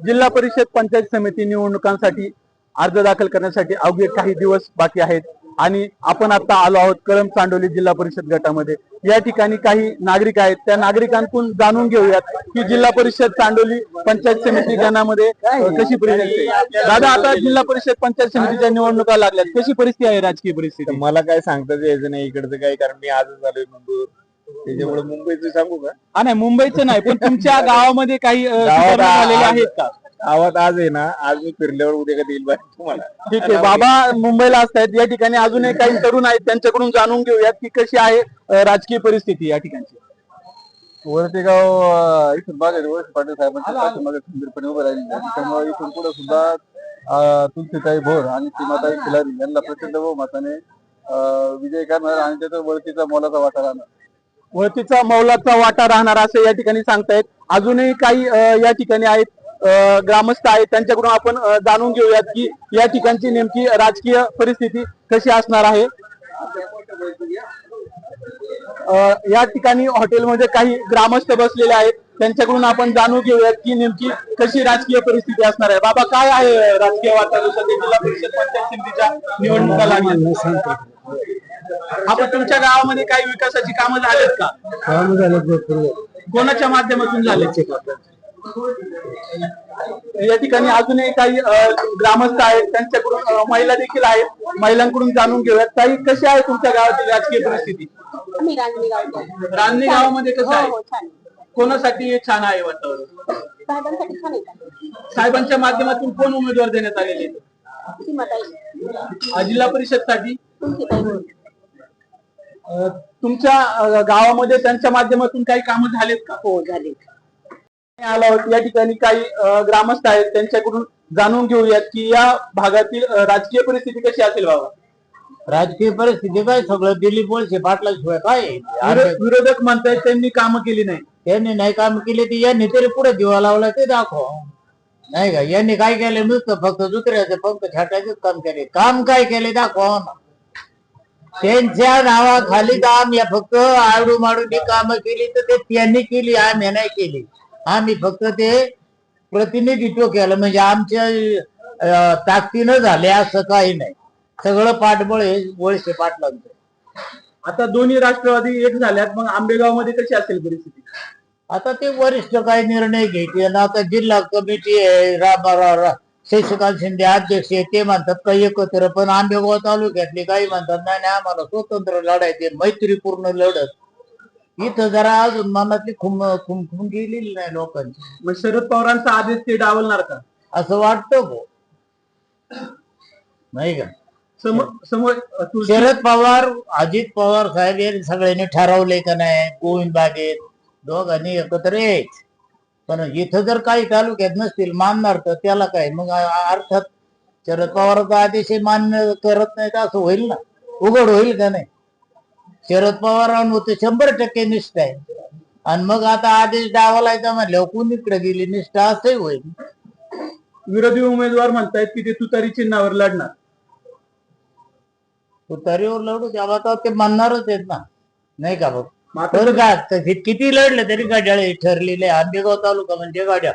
जिल्हा परिषद पंचायत समिती निवडणुकांसाठी अर्ज दाखल करण्यासाठी अवघे काही दिवस बाकी आहेत. आणि आपण आता आलो आहोत कळंब चांडोली जिल्हा परिषद गटामध्ये. या ठिकाणी काही नागरिक आहेत. त्या नागरिकांकडून जाणून घेऊयात की जिल्हा परिषद चांडोली पंचायत समिती गणामध्ये कशी परिस्थिती आहे. दादा आता जिल्हा परिषद पंचायत समितीच्या निवडणुका लागल्यात. कशी परिस्थिती आहे राजकीय परिस्थिती? मला काय सांगताच यायचं नाही. इकडचं काय कारण मी आजच आलोय मुंबईवर त्याच्यामुळे मुंबईचं सांगू का? हा नाही मुंबईचं नाही पण तुमच्या गावामध्ये काही अ, गावात सुधारणा झालेल्या आज- आहेत का? गावात आज आहे ना आज मी फिरल्यावर उद्या कधी येईल बाहेर तुम्हाला. ठीक आहे बाबा मुंबईला असतायत या ठिकाणी अजूनही काही तरुण आहेत त्यांच्याकडून जाणून घेऊयात की कशी आहे अ, राजकीय परिस्थिती या ठिकाणची. वरती गाव अं, इथून मागे वळसे पाटील साहेबांच्या पाठीमागे खंबीरपणे उभं राहिलेले आहे. त्यामुळे इथून पुढे सुद्धा अं, तुलसीताई भोर आणि सीमाताई खिलारी यांना प्रचंड बहुमताने अं, विजय करणार आणि त्याचा वळतीचा मोलाचा वाटा राहणार. वळतीचा मौलाचा वाटा राहणार असं या ठिकाणी सांगतायत अजूनही काही या ठिकाणी आहेत ग्रामस्थ आहेत. त्यांच्याकडून आपण जाणून घेऊयात की या ठिकाणची नेमकी राजकीय परिस्थिती कशी असणार आहे. या ठिकाणी हॉटेलमध्ये काही ग्रामस्थ बसलेले आहेत. त्यांच्याकडून आपण जाणून घेऊयात की नेमकी कशी राजकीय परिस्थिती असणार आहे. बाबा काय आहे राजकीय वातावरण सध्या जिल्हा परिषद पंचायत समितीच्या निवडणुका लागल्या? आपण तुमच्या गावामध्ये काही विकासाची कामं झालेत का? कोणाच्या माध्यमातून झाले या ठिकाणी अजूनही काही अ, ग्रामस्थ आहेत त्यांच्याकडून अ, महिला देखील आहेत. महिलांकडून जाणून घेऊयात. ताई कशी आहे तुमच्या गावातील राजकीय परिस्थिती? आम्ही रांजणी गावचे. गावामध्ये कसं हो आहे? हो छान कोणासाठी हे छान आहे वातावरण? साहेबांसाठी छान आहे. का साहेबांच्या माध्यमातून कोण उमेदवार देण्यात आलेले आहेत? सीमाताई. अ, जिल्हा तुमची ताई. अ, तुमच्या गावामध्ये त्यांच्या माध्यमातून काही कामं झालेत का? हो झाली आलो आहोत. या ठिकाणी काही ग्रामस्थ आहेत. त्यांच्याकडून जाणून घेऊयात की या भागातील राजकीय परिस्थिती कशी असेल बाबा? राजकीय परिस्थिती काय? सगळं दिलीप वळसे पाटलाशिवाय काय? आहे? विरो- विरोधक म्हणतायत त्यांनी कामं केली नाही. त्यांनी नाही काम केले ते यांनी तरी पुढे दिवा लावला ते दाखव. नाही का? यांनी काय केलं? नुसतं फक्त दुसऱ्याचे पंख छाटायचेच काम केले. काम काय केले? दाखवा ना त्यांच्या नावाखाली काम या फक्त आडू माडून काम केली तर ते त्यांनी केली आम्ही नाही केली. आम्ही फक्त ते प्रतिनिधित्व केलं. म्हणजे आमच्या ताकदीनं झाले असं काही नाही. सगळं पाठबळ हे वळसे पाटलांचं. आता दोन्ही राष्ट्रवादी एक झाल्यात मग आंबेगावमध्ये कशी असेल परिस्थिती? आता ते वरिष्ठ काय निर्णय आणि आता जिल्हा कमिटी आहे रा- रा- रा- शशिकांत शिंदे अध्यक्ष आहे ते म्हणतात का एकत्र पण आंबेगाव तालुक्यातले काही म्हणतात नाही नाही आम्हाला स्वतंत्र लढायचे मैत्रीपूर्ण लढत. इथं जरा अजून मनातली खुम खुमखुम गेलेली नाही लोकांची. मग शरद पवारांचा आदेश ते डावलणार का? असं वाटतं भो नाही का? समोर समोर तुळशी- शरद पवार अजित पवार साहेब यांनी सगळ्यांनी ठरवलंय का नाही? गोविंद बागेत दोघांनी एकत्र यायच. पण इथं जर काही तालुक्यात नसतील मानणार तर त्याला काय? मग अर्थात शरद पवाराचा आदेश हे मान्य करत नाही तर असं होईल ना? उघड होईल का नाही? शरद पवारांवर तर शंभर टक्के निष्ठा आहे. आणि मग आता आदेश डावलायचा म्हणल्यावर कुणीकडे गेली? निष्ठा असंही होईल. विरोधी उमेदवार म्हणतायत की ते तुतारी चिन्हावर लढणार. तुतारीवर लढू तर ते मानणारच आहेत ना. नाही का बघ? तर का हे किती लढलं तरी गाड्या ठरलेले. आंबेगाव तालुका म्हणजे गाड्या